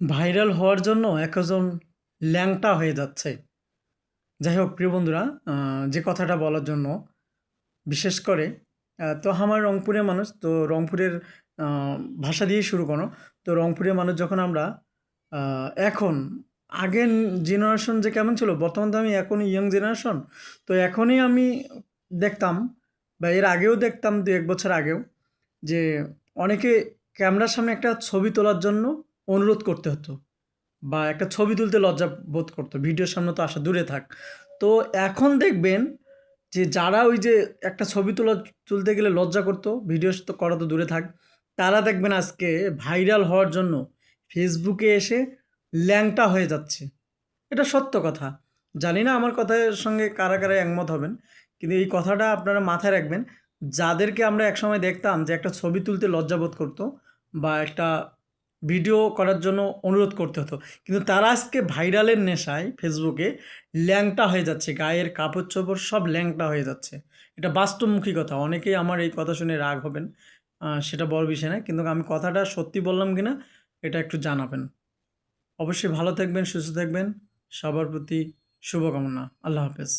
Viral হওয়ার জন্য একজন ল্যাংটা হয়ে যাচ্ছে। যাই হোক, প্রিয় বন্ধুরা যে কথাটা বলার জন্য, বিশেষ করে তো আমার রংপুরের মানুষ, তো রংপুরের ভাষা দিয়ে শুরু করো। তো রংপুরের মানুষ যখন আমরা এখন, আগের জেনারেশন যে কেমন ছিল, বর্তমান তো আমি এখন ইয়ং জেনারেশন তো এখনই আমি দেখতাম বা এর আগেও দেখতাম দু এক বছর আগেও যে অনেকে ক্যামেরার সামনে একটা ছবি তোলার জন্য অনুরোধ করতে হতো বা একটা ছবি তুলতে লজ্জা বোধ করতো। ভিডিওর সামনে তো আসা দূরে থাক। তো এখন দেখবেন যে যারা ওই যে একটা ছবি তোলা, তুলতে গেলে লজ্জা করতো, ভিডিও তো করা তো দূরে থাক, তারা দেখবেন আজকে ভাইরাল হওয়ার জন্য ফেসবুকে এসে ল্যাংটা হয়ে যাচ্ছে। এটা সত্য কথা। জানি না আমার কথার সঙ্গে কারা কারা একমত হবেন, কিন্তু এই কথাটা আপনারা মাথায় রাখবেন, যাদেরকে আমরা একসময় দেখতাম যে একটা ছবি তুলতে লজ্জাবোধ করতো বা একটা ভিডিও করার জন্য অনুরোধ করতে হতো। কিন্তু তারা আজকে ভাইরালের নেশায় ফেসবুকে ল্যাংটা হয়ে যাচ্ছে, গায়ের কাপড় চোপড় সব ল্যাংটা হয়ে যাচ্ছে। এটা বাস্তবমুখী কথা। অনেকেই আমার এই কথা শুনে রাগ হবেন সেটা বড় বিষয় না। কিন্তু আমি কথাটা সত্যি বললাম কি না এটা একটু জানাবেন। অবশ্যই ভালো থাকবেন, সুস্থ থাকবেন। সবার প্রতি শুভকামনা। আল্লাহ হাফেজ।